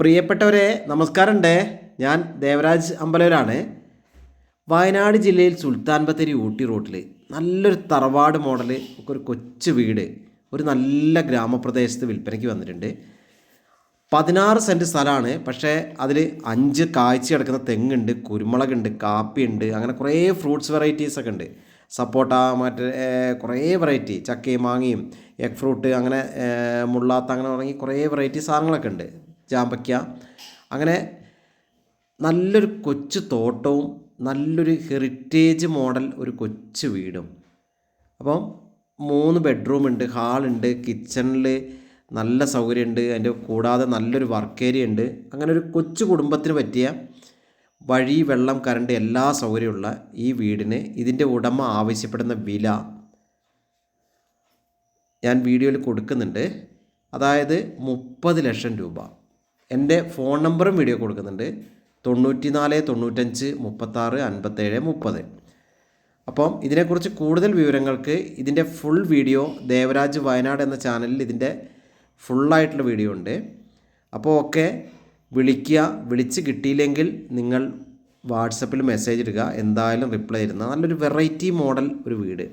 പ്രിയപ്പെട്ടവരെ നമസ്കാരമുണ്ട്. ഞാൻ ദേവരാജ് അമ്പലവരാണ്. വയനാട് ജില്ലയിൽ സുൽത്താൻ ബത്തേരി ഊട്ടി റോട്ടിൽ നല്ലൊരു തറവാട് മോഡൽ ഒക്കെ ഒരു കൊച്ചു വീട് ഒരു നല്ല ഗ്രാമപ്രദേശത്ത് വിൽപ്പനയ്ക്ക് വന്നിട്ടുണ്ട്. പതിനാറ് സെന്റ് സ്ഥലമാണ് പക്ഷേ അതിൽ അഞ്ച് കാഴ്ച കിടക്കുന്ന തെങ്ങുണ്ട് കുരുമുളകുണ്ട് കാപ്പിയുണ്ട് അങ്ങനെ കുറേ ഫ്രൂട്ട്സ് വെറൈറ്റീസ് ഒക്കെ ഉണ്ട്. സപ്പോട്ട മറ്റേ കുറേ വെറൈറ്റി ചക്കയും മാങ്ങയും എഗ് ഫ്രൂട്ട് അങ്ങനെ മുള്ളാത്ത അങ്ങനെ തുടങ്ങി കുറേ വെറൈറ്റി സാധനങ്ങളൊക്കെ ഉണ്ട്. ജാമ്പയ്ക്ക അങ്ങനെ നല്ലൊരു കൊച്ചു തോട്ടവും നല്ലൊരു ഹെറിറ്റേജ് മോഡൽ ഒരു കൊച്ചു വീടും. അപ്പം മൂന്ന് ബെഡ്റൂം ഉണ്ട് ഹാളുണ്ട് കിച്ചണിൽ നല്ല സൗകര്യമുണ്ട് അതിന്റെ കൂടാതെ നല്ലൊരു വർക്ക് ഏരിയ ഉണ്ട്. അങ്ങനെ ഒരു കൊച്ചു കുടുംബത്തിന് പറ്റിയ വഴി വെള്ളം കറണ്ട് എല്ലാ സൗകര്യമുള്ള ഈ വീടിന് ഇതിന്റെ ഉടമ ആവശ്യപ്പെടുന്ന വില ഞാൻ വീഡിയോയിൽ കൊടുക്കുന്നുണ്ട്. അതായത് മുപ്പത് ലക്ഷം രൂപ. എന്റെ ഫോൺ നമ്പറും വീഡിയോ കൊടുക്കുന്നുണ്ട്. തൊണ്ണൂറ്റി നാല് തൊണ്ണൂറ്റഞ്ച് മുപ്പത്താറ് അൻപത്തേഴ് മുപ്പത്. അപ്പം ഇതിനെക്കുറിച്ച് കൂടുതൽ വിവരങ്ങൾക്ക് ഇതിന്റെ ഫുൾ വീഡിയോ ദേവരാജ് വയനാട് എന്ന ചാനലിൽ ഇതിന്റെ ഫുള്ളായിട്ടുള്ള വീഡിയോ ഉണ്ട്. അപ്പോൾ ഓക്കെ വിളിക്കുക വിളിച്ച് കിട്ടിയില്ലെങ്കിൽ നിങ്ങൾ വാട്സപ്പിൽ മെസ്സേജ് ഇടുക എന്തായാലും റിപ്ലൈ ഇരുന്ന നല്ലൊരു വെറൈറ്റി മോഡൽ ഒരു വീട്.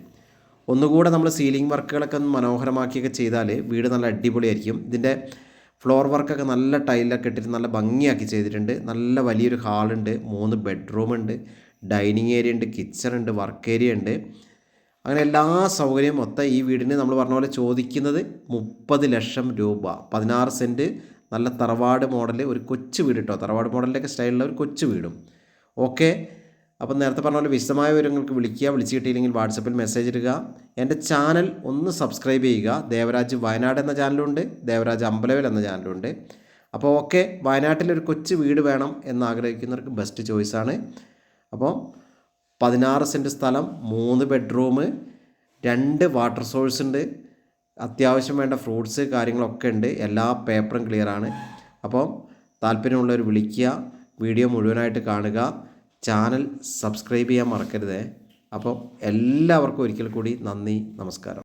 ഒന്നുകൂടെ നമ്മൾ സീലിംഗ് വർക്കുകളൊക്കെ ഒന്ന് മനോഹരമാക്കിയൊക്കെ ചെയ്താൽ വീട് നല്ല അടിപൊളിയായിരിക്കും. ഇതിന്റെ ഫ്ലോർ വർക്കൊക്കെ നല്ല ടൈലൊക്കെ ഇട്ടിട്ട് നല്ല ഭംഗിയാക്കി ചെയ്തിട്ടുണ്ട്. നല്ല വലിയൊരു ഹാളുണ്ട് മൂന്ന് ബെഡ്റൂം ഉണ്ട് ഡൈനിങ് ഏരിയ ഉണ്ട് കിച്ചൺ ഉണ്ട് വർക്ക് ഏരിയ ഉണ്ട്. അങ്ങനെ എല്ലാ സൗകര്യവും മൊത്തം ഈ വീടിന് നമ്മൾ പറഞ്ഞ പോലെ ചോദിക്കുന്നത് മുപ്പത് ലക്ഷം രൂപ. പതിനാറ് സെന്റ് നല്ല തറവാട് മോഡൽ ഒരു കൊച്ചു വീട് കേട്ടോ തറവാട് മോഡലിന്റെയൊക്കെ സ്റ്റൈലിലുള്ള ഒരു കൊച്ചു വീടും. ഓക്കെ അപ്പം നേരത്തെ പറഞ്ഞ പോലെ വിശദമായ വിവരങ്ങൾക്ക് വിളിക്കുക വിളിച്ച് കിട്ടിയില്ലെങ്കിൽ വാട്സപ്പിൽ മെസ്സേജ് ഇടുക. എന്റെ ചാനൽ ഒന്ന് സബ്സ്ക്രൈബ് ചെയ്യുക. ദേവരാജ് വയനാട് എന്ന ചാനലുണ്ട് ദേവരാജ് അമ്പലവൽ എന്ന ചാനലുണ്ട് അപ്പോൾ ഓക്കെ വയനാട്ടിലൊരു കൊച്ചു വീട് വേണം എന്നാഗ്രഹിക്കുന്നവർക്ക് ബെസ്റ്റ് ചോയ്സാണ് അപ്പോൾ പതിനാറ് സെന്റ് സ്ഥലം മൂന്ന് ബെഡ്റൂം രണ്ട് വാട്ടർ സോഴ്സ് ഉണ്ട്. അത്യാവശ്യം വേണ്ട ഫ്രൂട്ട്സ് കാര്യങ്ങളൊക്കെ ഉണ്ട്. എല്ലാ പേപ്പറും ക്ലിയറാണ് അപ്പം താല്പര്യമുള്ളവർ വിളിക്കുക. വീഡിയോ മുഴുവനായിട്ട് കാണുക. ചാനൽ സബ്സ്ക്രൈബ് ചെയ്യാൻ മറക്കരുതേ. അപ്പോൾ എല്ലാവർക്കും ഒരിക്കൽ കൂടി നന്ദി നമസ്കാരം.